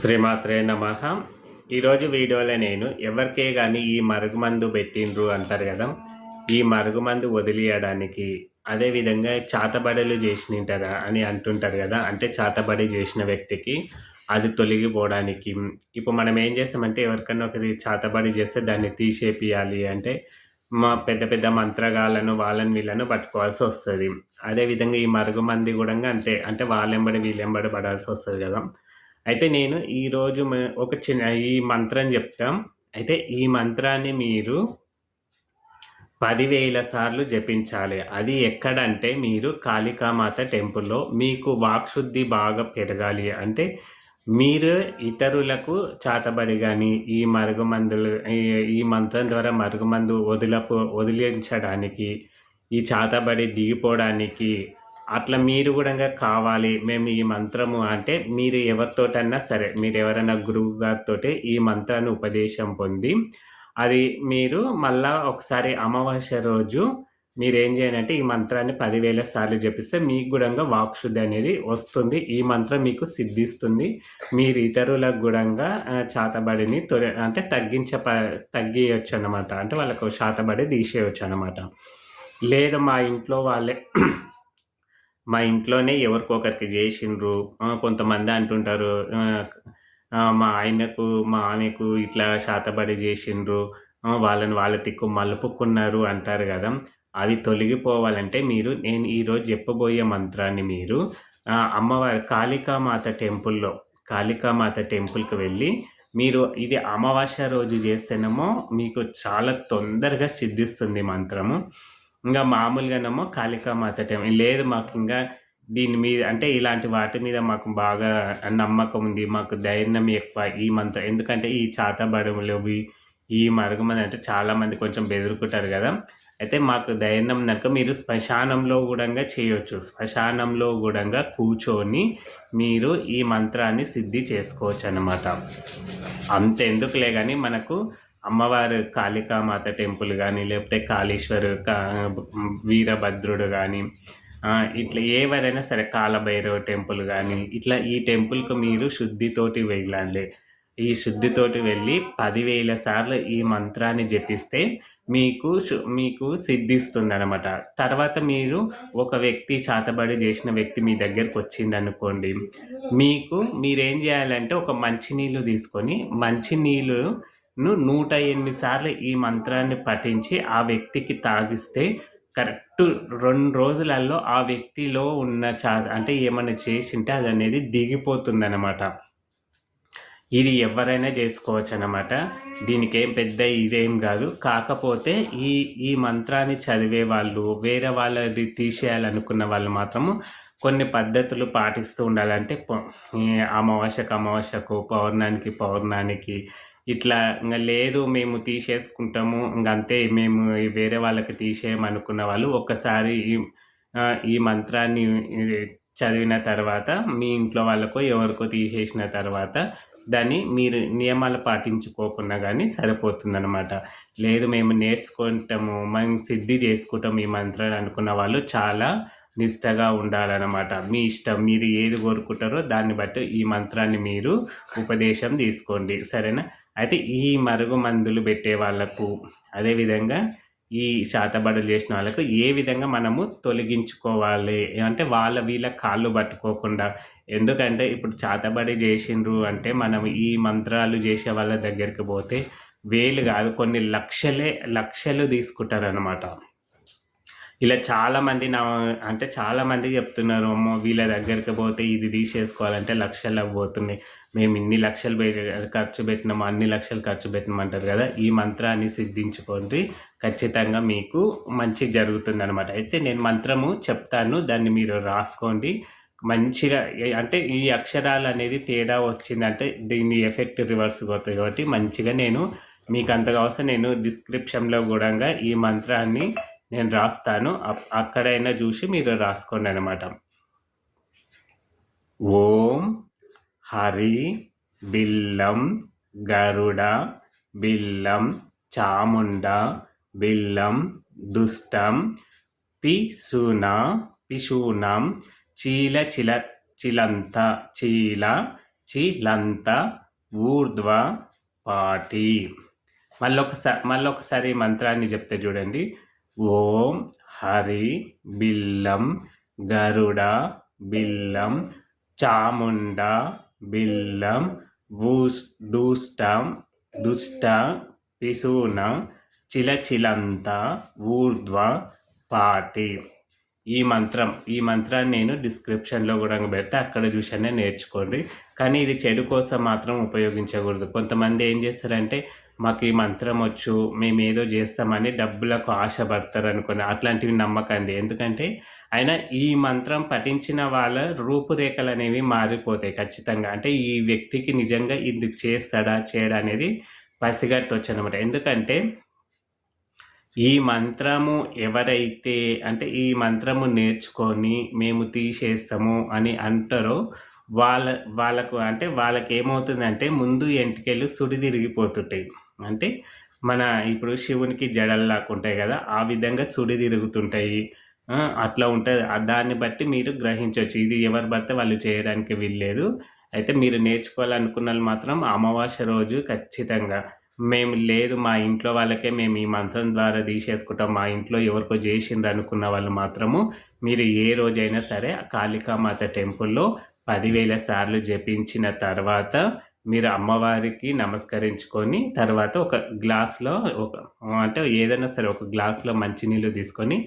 శ్రీమాత్రే నమ. ఈరోజు వీడియోలో నేను ఎవరికే కానీ ఈ మరుగుమందు పెట్టిండ్రు అంటారు కదా ఈ మరుగుమందు వదిలేయడానికి అదేవిధంగా చాతబడులు చేసినంటారా అని అంటుంటారు కదా అంటే చాతబడి చేసిన వ్యక్తికి అది తొలగిపోవడానికి. ఇప్పుడు మనం ఏం చేస్తామంటే ఎవరికైనా ఒకరి చాతబడి చేస్తే దాన్ని తీసేపియాలి అంటే మా పెద్ద పెద్ద మంత్రగాళ్ళను వాళ్ళని వీళ్ళను పట్టుకోవాల్సి వస్తుంది. అదేవిధంగా ఈ మరుగుమంది కూడా అంతే అంటే వాళ్ళెంబడి వీళ్ళెంబడి పడాల్సి వస్తుంది కదా. అయితే నేను ఈరోజు ఒక చిన్న ఈ మంత్రం చెప్తాం. అయితే ఈ మంత్రాన్ని మీరు పదివేల సార్లు జపించాలి. అది ఎక్కడంటే మీరు కాళికామాత టెంపుల్లో మీకు వాక్శుద్ధి బాగా పెరగాలి. అంటే మీరు ఇతరులకు చాతబడి కానీ ఈ మరుగుమందులు ఈ- ఈ మంత్రం ద్వారా మరుగుమందు వదిలపు వదిలించడానికి ఈ చాతబడి దిగిపోవడానికి అట్లా మీరు కూడా కావాలి మేము ఈ మంత్రము అంటే మీరు ఎవరితోటన్నా సరే మీరు ఎవరైనా గురువు గారితో ఈ మంత్రాన్ని ఉపదేశం పొంది అది మీరు మళ్ళా ఒకసారి అమావాస్య రోజు మీరు ఏం చేయాలంటే ఈ మంత్రాన్ని పదివేల సార్లు జపిస్తే మీకు కూడా వాక్శుద్ధి అనేది వస్తుంది. ఈ మంత్రం మీకు సిద్ధిస్తుంది. మీరు ఇతరులకు కూడా చాతబడిని తొలి అంటే తగ్గించ తగ్గియచ్చు అనమాట అంటే వాళ్ళకు శాతబడి తీసేయచ్చు అనమాట లేదు మా ఇంట్లో వాళ్ళే మా ఇంట్లోనే ఎవరికొకరికి చేసిండ్రు. కొంతమంది అంటుంటారు మా ఆయనకు మా ఆమెకు ఇట్లా శాతబడి చేసిండ్రు. వాళ్ళని వాళ్ళ తిక్కు మలుపుకున్నారు అంటారు కదా. అవి తొలగిపోవాలంటే మీరు నేను ఈరోజు చెప్పబోయే మంత్రాన్ని మీరు అమ్మవారి కాళికామాత టెంపుల్లో కాళికామాత టెంపుల్కి వెళ్ళి మీరు ఇది అమావాస్య రోజు చేస్తేనేమో మీకు చాలా తొందరగా సిద్ధిస్తుంది మంత్రము. ఇంకా మామూలుగానేమో కాళికామాత టైం. లేదు మాకు ఇంకా దీని మీద అంటే ఇలాంటి వాటి మీద మాకు బాగా నమ్మకం ఉంది. మాకు ధైర్యం ఎక్కువ ఈ మంత్రం ఎందుకంటే ఈ చాతబడములు ఈ ఈ మరుగుమంది అంటే చాలామంది కొంచెం బెదురుకుంటారు కదా. అయితే మాకు ధైర్యం నక్క మీరు శ్మశానంలో కూడా చేయొచ్చు. శ్మశానంలో కూడా కూర్చొని మీరు ఈ మంత్రాన్ని సిద్ధి చేసుకోవచ్చు అన్నమాట అంతెందుకులే కానీ మనకు అమ్మవారు కాళికామాత టెంపుల్ కానీ లేకపోతే కాళేశ్వరు కా వీరభద్రుడు కానీ ఇట్లా ఏవైనా సరే కాలభైరవ టెంపుల్ కానీ ఇట్లా ఈ టెంపుల్కి మీరు శుద్ధితోటి వెళ్ళండి. ఈ శుద్ధితోటి వెళ్ళి పదివేల సార్లు ఈ మంత్రాన్ని జపిస్తే మీకు మీకు సిద్ధిస్తుంది అనమాట తర్వాత మీరు ఒక వ్యక్తి చాతబడి చేసిన వ్యక్తి మీ దగ్గరకు వచ్చింది అనుకోండి మీకు మీరేం చేయాలంటే ఒక మంచినీళ్ళు తీసుకొని మంచినీళ్ళు నూట ఎనిమిది సార్లు ఈ మంత్రాన్ని పఠించి ఆ వ్యక్తికి తాగిస్తే కరెక్ట్ రెండు రోజులలో ఆ వ్యక్తిలో ఉన్న చా అంటే ఏమైనా చేసింటే అది అనేది దిగిపోతుంది ఇది ఎవరైనా చేసుకోవచ్చు అనమాట దీనికి ఏం పెద్ద ఇదేం కాదు. కాకపోతే ఈ ఈ మంత్రాన్ని చదివే వాళ్ళు వేరే వాళ్ళది తీసేయాలనుకున్న వాళ్ళు మాత్రము కొన్ని పద్ధతులు పాటిస్తూ ఉండాలంటే అమావాస్యకు అమావాస్యకు పౌర్ణానికి పౌర్ణానికి ఇట్లా ఇంకా లేదు మేము తీసేసుకుంటాము ఇంక అంతే మేము వేరే వాళ్ళకి తీసేయమనుకున్న వాళ్ళు ఒక్కసారి ఈ మంత్రాన్ని చదివిన తర్వాత మీ ఇంట్లో వాళ్ళకో ఎవరికో తీసేసిన తర్వాత దాన్ని మీరు నియమాలు పాటించుకోకుండా కానీ సరిపోతుందనమాట లేదు మేము నేర్చుకుంటాము మేము సిద్ధి చేసుకుంటాం ఈ మంత్రాన్ని అనుకున్న వాళ్ళు చాలా నిష్టగా ఉండాలన్నమాట. మీ ఇష్టం మీరు ఏది కోరుకుంటారో దాన్ని బట్టి ఈ మంత్రాన్ని మీరు ఉపదేశం తీసుకోండి. సరేనా? అయితే ఈ మరుగు మందులు పెట్టే వాళ్ళకు అదేవిధంగా ఈ శాతబడులు చేసిన వాళ్ళకు ఏ విధంగా మనము తొలగించుకోవాలి? అంటే వాళ్ళ వీళ్ళ కాళ్ళు పట్టుకోకుండా. ఎందుకంటే ఇప్పుడు చాతబడి చేసిండ్రు అంటే మనం ఈ మంత్రాలు చేసే వాళ్ళ దగ్గరికి పోతే వేలు కాదు కొన్ని లక్షలే లక్షలు తీసుకుంటారనమాట ఇలా చాలా మంది నా అంటే చాలా మంది చెప్తున్నారు అమ్మో వీళ్ళ దగ్గరికి పోతే ఇది తీసేసుకోవాలంటే లక్షలకు పోతున్నాయి మేము ఇన్ని లక్షలు ఖర్చు పెట్టినాము అన్ని లక్షలు ఖర్చు పెట్టినామంటారు కదా ఈ మంత్రాన్ని సిద్ధించుకోండి. ఖచ్చితంగా మీకు మంచి జరుగుతుంది అనమాట అయితే నేను మంత్రము చెప్తాను దాన్ని మీరు రాసుకోండి. మంచిగా అంటే ఈ అక్షరాలు అనేది తేడా వచ్చిందంటే దీని ఎఫెక్ట్ రివర్స్ అవుతుంది కాబట్టి మంచిగా నేను మీకు అంతగా అవసరం నేను డిస్క్రిప్షన్లో కూడా ఈ మంత్రాన్ని నేను రాస్తాను. అప్- అక్కడైనా చూసి మీరు రాసుకోండి అనమాట ఓం హరి బిల్లం గరుడ బిల్లం చాముండ బిల్లం దుష్టం పిసున పిశూనం చీల చిల చిలంత చీల చిలంత ఊర్ధ్వ పాటి. మళ్ళొకసారి మళ్ళొకసారి మంత్రాన్ని చెప్తే చూడండి. ఓం హరి బిల్లం గరుడ బిల్లం చాముండ బిల్లం వూస్ దూష్టం దుష్ట పిశూన చిలచిలంత ఊర్ధ్వ పాటి ఈ మంత్రం ఈ మంత్రాన్ని నేను డిస్క్రిప్షన్లో కూడా పెడితే అక్కడ చూసనే నేర్చుకోండి. కానీ ఇది చెడు కోసం మాత్రం ఉపయోగించకూడదు. కొంతమంది ఏం చేస్తారంటే మాకు ఈ మంత్రం వచ్చు మేము ఏదో చేస్తామని డబ్బులకు ఆశపడతారు అనుకుని అట్లాంటివి నమ్మకండి. ఎందుకంటే అయినా ఈ మంత్రం పఠించిన వాళ్ళ రూపురేఖలు అనేవి మారిపోతాయి ఖచ్చితంగా. అంటే ఈ వ్యక్తికి నిజంగా ఇది చేస్తాడా చేయడా అనేది పసిగట్టవచ్చు అనమాట ఎందుకంటే ఈ మంత్రము ఎవరైతే అంటే ఈ మంత్రము నేర్చుకొని మేము తీసేస్తాము అని అంటారో వాళ్ళ వాళ్ళకు అంటే వాళ్ళకి ఏమవుతుందంటే ముందు ఎంటికెళ్ళు సుడి తిరిగిపోతుంటాయి. అంటే మన ఇప్పుడు శివునికి జడలు లాక్కుంటాయి కదా ఆ విధంగా సుడి తిరుగుతుంటాయి. అట్లా ఉంటుంది. దాన్ని బట్టి మీరు గ్రహించవచ్చు. ఇది ఎవరు పడితే వాళ్ళు చేయడానికి వీల్లేదు. అయితే మీరు నేర్చుకోవాలనుకున్న మాత్రం అమావాస్య రోజు ఖచ్చితంగా. మేము లేదు మా ఇంట్లో వాళ్ళకే మేము ఈ మంత్రం ద్వారా తీసేసుకుంటాం మా ఇంట్లో ఎవరికో చేసిండ్రు అనుకున్న వాళ్ళు మాత్రము మీరు ఏ రోజైనా సరే కాళికామాత టెంపుల్లో పదివేల సార్లు జపించిన తర్వాత మీరు అమ్మవారికి నమస్కరించుకొని తర్వాత ఒక గ్లాస్లో ఒక అంటే ఏదైనా సరే ఒక గ్లాస్లో మంచినీళ్ళు తీసుకొని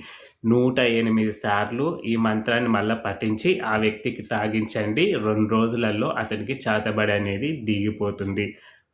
నూట ఎనిమిది సార్లు ఈ మంత్రాన్ని మళ్ళీ పఠించి ఆ వ్యక్తికి తాగించండి. రెండు రోజులలో అతనికి చేతబడి అనేది దిగిపోతుంది.